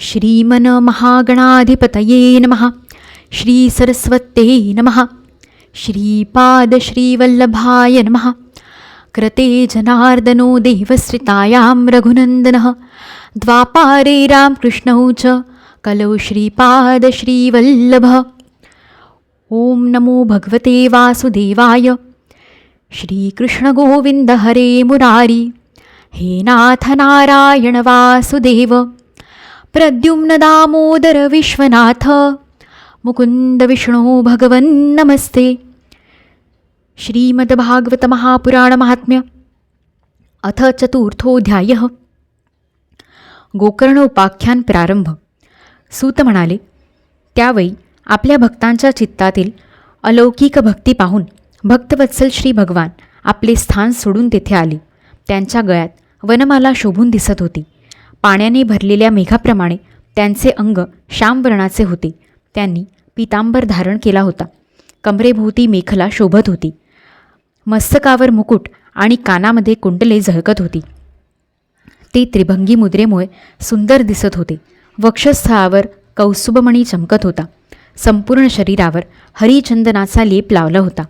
श्रीमन्महागणाधिपतये नमः। श्रीसरस्वते नमः। श्रीपादश्रीवल्लभाय नमः। कृते जनार्दनो देवश्रितायां रघुनन्दनः। द्वापारे रामकृष्णौ च कलौ श्रीपादश्रीवल्लभः। ॐ नमो भगवते वासुदेवाय। श्रीकृष्णगोविन्दहरे मुरारी। हे नाथ नारायण वासुदेव। प्रद्युम्न दामोदर विश्वनाथ। मुकुंद विष्णू भगवन् नमस्ते। श्रीमद्भागवत महापुराणमाहात्म्य अथ गोकर्ण उपाख्यान प्रारंभ। सूत म्हणाले त्यावेळी आपल्या भक्तांच्या चित्तातील अलौकिक भक्ती पाहून भक्तवत्सल श्री भगवान आपले स्थान सोडून तेथे आले. त्यांच्या गळ्यात वनमाला शोभून दिसत होती. पाण्याने भरलेल्या मेघाप्रमाणे त्यांचे अंग श्यामवर्णाचे होते. त्यांनी पितांबर धारण केला होता. कमरेभोवती मेखला शोभत होती. मस्तकावर मुकुट आणि कानामध्ये कुंडले झळकत होती. ते त्रिभंगी मुद्रेमुळे सुंदर दिसत होते. वक्षस्थळावर कौसुबमणी चमकत होता. संपूर्ण शरीरावर हरिचंदनाचा लेप लावला होता.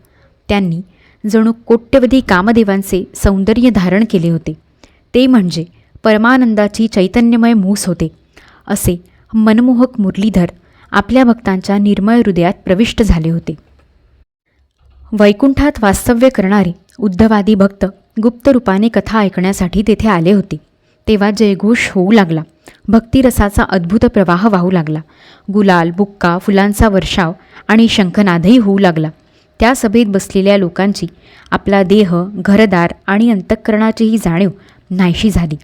त्यांनी जणू कोट्यवधी कामदेवांचे सौंदर्य धारण केले होते. ते म्हणजे परमानंदाची चैतन्यमय मूस होते. असे मनमोहक मुरलीधर आपल्या भक्तांच्या निर्मळ हृदयात प्रविष्ट झाले होते. वैकुंठात वास्तव्य करणारे उद्धवादी भक्त गुप्त रूपाने कथा ऐकण्यासाठी तेथे आले होते. तेव्हा जयघोष होऊ लागला. भक्तिरसाचा अद्भुत प्रवाह वाहू लागला. गुलाल बुक्का फुलांचा वर्षाव आणि शंखनादही होऊ लागला. त्या सभेत बसलेल्या लोकांची आपला देह घरदार आणि अंतःकरणाचीही जाणीव नाहीशी झाली.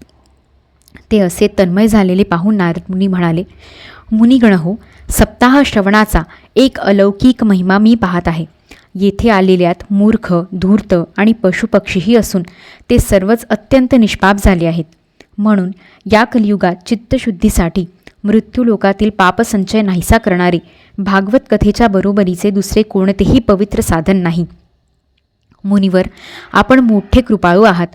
ते असे तन्मय झालेले पाहून नारद मुनी म्हणाले मुनिगण हो सप्ताह श्रवणाचा एक अलौकिक महिमा मी पाहत आहे. येथे आलेल्यात मूर्ख धूर्त आणि पशुपक्षीही असून ते सर्वच अत्यंत निष्पाप झाले आहेत. म्हणून या कलियुगात चित्तशुद्धीसाठी मृत्यूलोकातील पापसंचय नाहीसा करणारे भागवत कथेच्या बरोबरीचे दुसरे कोणतेही पवित्र साधन नाही. मुनिवर आपण मोठे कृपाळू आहात.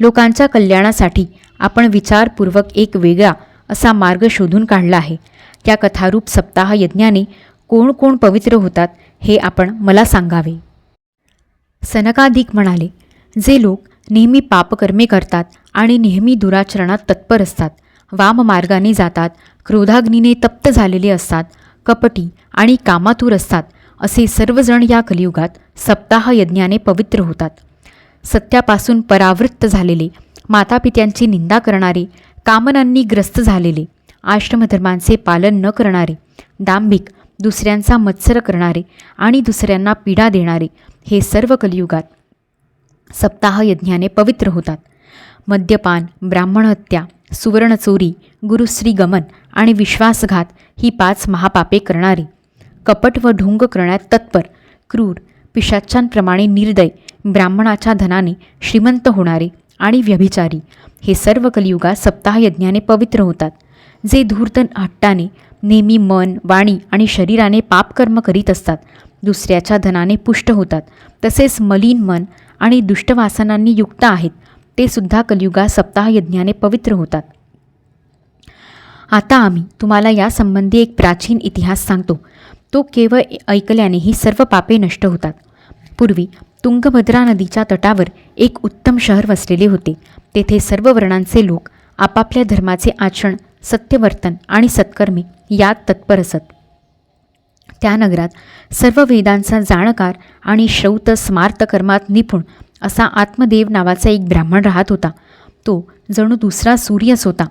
लोकांच्या कल्याणासाठी आपण विचारपूर्वक एक वेगळा असा मार्ग शोधून काढला आहे. त्या कथारूप सप्ताह यज्ञाने कोण कोण पवित्र होतात हे आपण मला सांगावे. सनकाधिक म्हणाले जे लोक नेहमी पापकर्मे करतात आणि नेहमी दुराचरणात तत्पर असतात वाममार्गाने जातात क्रोधाग्नीने तप्त झालेले असतात कपटी आणि कामातूर असतात असे सर्वजण या कलियुगात सप्ताह यज्ञाने पवित्र होतात. सत्यापासून परावृत्त झालेले मातापित्यांची निंदा करणारे कामनांनी ग्रस्त झालेले आश्रमधर्मांचे पालन न करणारे दांभिक दुसऱ्यांचा मत्सर करणारे आणि दुसऱ्यांना पीडा देणारे हे सर्व कलियुगात सप्ताह यज्ञाने पवित्र होतात. मद्यपान ब्राह्मणहत्या सुवर्णचोरी गुरुश्री गमन आणि विश्वासघात ही पाच महापापे करणारे. कपट व ढोंग करण्यात तत्पर क्रूर पिशाच्यांप्रमाणे निर्दय ब्राह्मणाच्या धनाने श्रीमंत होणारे आणि व्यभिचारी हे सर्व कलियुगात सप्ताहयज्ञाने पवित्र होतात. जे धूर्तन हट्टाने नेहमी मन वाणी आणि शरीराने पापकर्म करीत असतात दुसऱ्याच्या धनाने पुष्ट होतात. तसेच मलिन मन आणि दुष्टवासनांनी युक्त आहेत ते सुद्धा कलियुगात सप्ताहयज्ञाने पवित्र होतात. आता आम्ही तुम्हाला यासंबंधी एक प्राचीन इतिहास सांगतो. तो केवळ ऐकल्याने ही सर्व पापे नष्ट होतात. पूर्वी तुंगभद्रा नदीच्या तटावर एक उत्तम शहर वसलेले होते. तेथे सर्व वर्णांचे लोक आपापल्या धर्माचे आचरण सत्यवर्तन आणि सत्कर्मी यात तत्पर असत. त्या नगरात सर्व वेदांचा जाणकार आणि श्रौत स्मार्त कर्मात निपुण असा आत्मदेव नावाचा एक ब्राह्मण राहत होता. तो जणू दुसरा सूर्यच होता.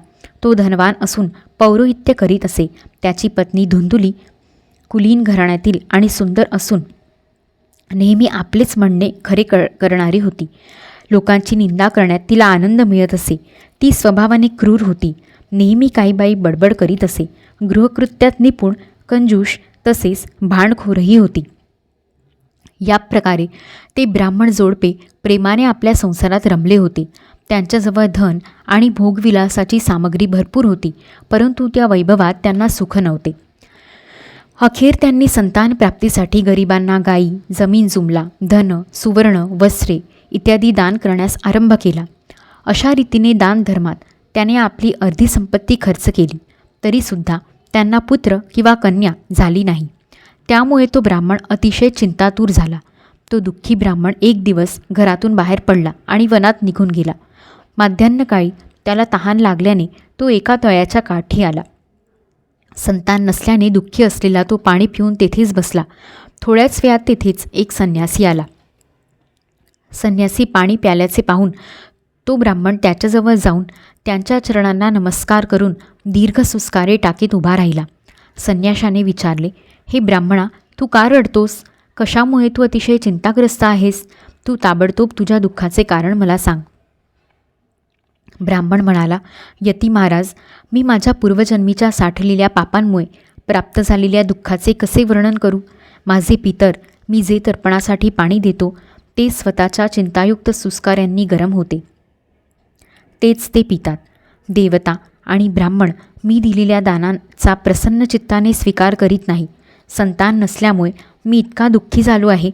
तो धनवान असून पौरोहित्य करीत असे. त्याची पत्नी धुंदुली कुलीन घराण्यातील आणि सुंदर असून नेहमी आपलेच म्हणणे खरे कर करणारी होती. लोकांची निंदा करण्यात तिला आनंद मिळत असे. ती स्वभावाने क्रूर होती. नेहमी काही बाई बडबड करीत असे. गृहकृत्यात निपुण कंजूष तसेच भांडखोरही होती. या प्रकारे ते ब्राह्मण जोडपे प्रेमाने आपल्या संसारात रमले होते. त्यांच्याजवळ धन आणि भोगविलासाची सामग्री भरपूर होती परंतु त्या वैभवात त्यांना सुख नव्हते. अखेर त्यांनी संतान प्राप्तीसाठी गरिबांना गायी जमीन जुमला धन सुवर्ण वस्त्रे इत्यादी दान करण्यास आरंभ केला. अशा रीतीने दानधर्मात त्याने आपली अर्धी संपत्ती खर्च केली. तरीसुद्धा त्यांना पुत्र किंवा कन्या झाली नाही. त्यामुळे तो ब्राह्मण अतिशय चिंतातूर झाला. तो दुःखी ब्राह्मण एक दिवस घरातून बाहेर पडला आणि वनात निघून गेला. माध्यान्हकाळी त्याला तहान लागल्याने तो एका तळ्याच्या काठी आला. संतान नसल्याने दुःखी असलेला तो पाणी पिऊन तेथेच बसला. थोड्याच वेळात तेथेच एक संन्यासी आला. संन्यासी पाणी प्याल्याचे पाहून तो ब्राह्मण त्याच्याजवळ जाऊन त्यांच्या चरणांना नमस्कार करून दीर्घ सुस्कारे टाकीत उभा राहिला. संन्याशाने विचारले हे ब्राह्मणा तू का रडतोस? कशामुळे तू अतिशय चिंताग्रस्त आहेस? तू ताबडतोब तुझ्या दुःखाचे कारण मला सांग. ब्राह्मण म्हणाला यती महाराज मी माझ्या पूर्वजन्मीच्या साठलेल्या पापांमुळे प्राप्त झालेल्या दुःखाचे कसे वर्णन करू? माझे पितर मी जे तर्पणासाठी पाणी देतो ते स्वतःच्या चिंतायुक्त सुस्कार्यांनी गरम होते. तेच ते पितात. देवता आणि ब्राह्मण मी दिलेल्या दानांचा प्रसन्न चित्ताने स्वीकार करीत नाही. संतान नसल्यामुळे मी इतका दुःखी झालो आहे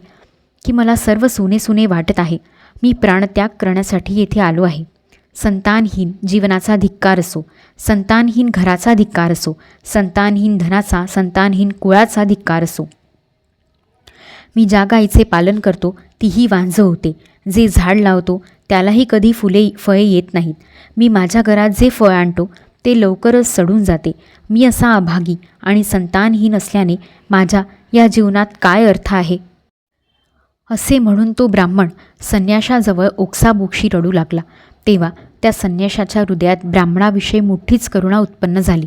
की मला सर्व सुने सुने वाटत आहे. मी प्राणत्याग करण्यासाठी येथे आलो आहे. संतानहीन जीवनाचा धिक्कार असो. संतानहीन घराचा धिक्कार असो. संतानहीन धनाचा संतानहीन कुळाचा धिक्कार असो. मी ज्या गाईचे पालन करतो तीही वांझ होते. जे झाड लावतो त्यालाही कधी फुले फळे येत नाहीत. मी माझ्या घरात जे फळ आणतो ते लवकरच सडून जाते. मी असा अभागी आणि संतानहीन असल्याने माझ्या या जीवनात काय अर्थ आहे? असे म्हणून तो ब्राह्मण संन्याशाजवळ ओक्साबोक्षी रडू लागला. तेव्हा त्या संन्याशाच्या हृदयात ब्राह्मणाविषयी मोठीच करुणा उत्पन्न झाली.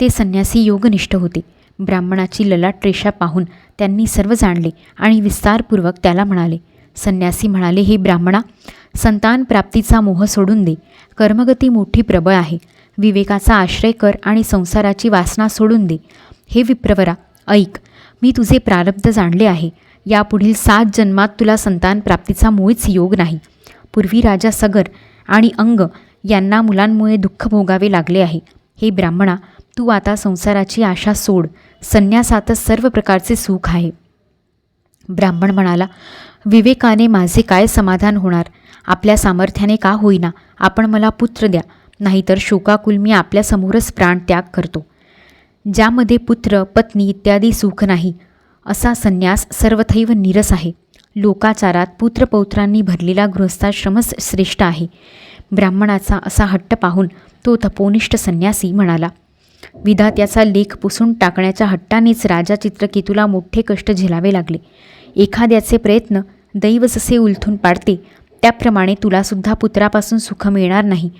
ते संन्यासी योगनिष्ठ होते. ब्राह्मणाची ललाट रेषा पाहून त्यांनी सर्व जाणले आणि विस्तारपूर्वक त्याला म्हणाले. संन्यासी म्हणाले हे ब्राह्मणा संतान प्राप्तीचा मोह सोडून दे. कर्मगती मोठी प्रबळ आहे. विवेकाचा आश्रय कर आणि संसाराची वासना सोडून दे. हे विप्रवरा ऐक मी तुझे प्रारब्ध जाणले आहे. यापुढील सात जन्मात तुला संतान प्राप्तीचा मुळीच योग नाही. पूर्वी राजा सगर आणि अंग यांना मुलांमुळे दुःख भोगावे लागले आहे. हे ब्राह्मणा तू आता संसाराची आशा सोड. संन्यासातच सर्व प्रकारचे सुख आहे. ब्राह्मण म्हणाला विवेकाने माझे काय समाधान होणार? आपल्या सामर्थ्याने का होईना? आपण मला पुत्र द्या नाहीतर शोकाकुल मी आपल्यासमोरच प्राण त्याग करतो. ज्यामध्ये पुत्र पत्नी इत्यादी सुख नाही असा संन्यास सर्वथैव नीरस आहे. लोकाचारात पुत्रपौत्रांनी भरलेला गृहस्थाश्रमच श्रेष्ठ आहे. ब्राह्मणाचा असा हट्ट पाहून तो तपोनिष्ठ संन्यासी म्हणाला विधात्याचा लेख पुसून टाकण्याच्या हट्टानेच राजा चित्रकेतूला मोठे कष्ट झेलावे लागले. एखाद्याचे प्रयत्न दैव जसे उलथून पाडते त्याप्रमाणे तुलासुद्धा पुत्रापासून सुख मिळणार नाही.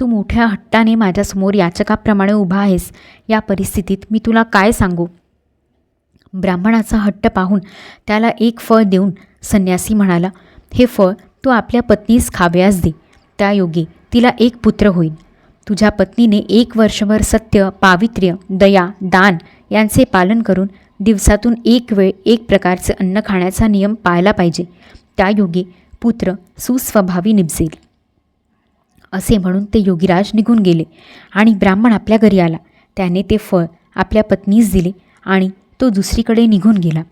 तू मोठ्या हट्टाने माझ्यासमोर याचकाप्रमाणे उभा आहेस. या परिस्थितीत मी तुला काय सांगू? ब्राह्मणाचा हट्ट पाहून त्याला एक फळ देऊन संन्यासी म्हणाला हे फळ तू आपल्या पत्नीस खाव्यास दे. त्यायोगे तिला एक पुत्र होईल. तुझ्या पत्नीने एक वर्षभर सत्य पावित्र्य दया दान यांचे पालन करून दिवसातून एक वेळ एक प्रकारचे अन्न खाण्याचा नियम पाळला पाहिजे. त्यायोगे पुत्र सुस्वभावी निपजेल असे म्हणून ते योगीराज निघून गेले आणि ब्राह्मण आपल्या घरी आला. त्याने ते फळ आपल्या पत्नीस दिले आणि तो दुसरीकडे निघून गेला.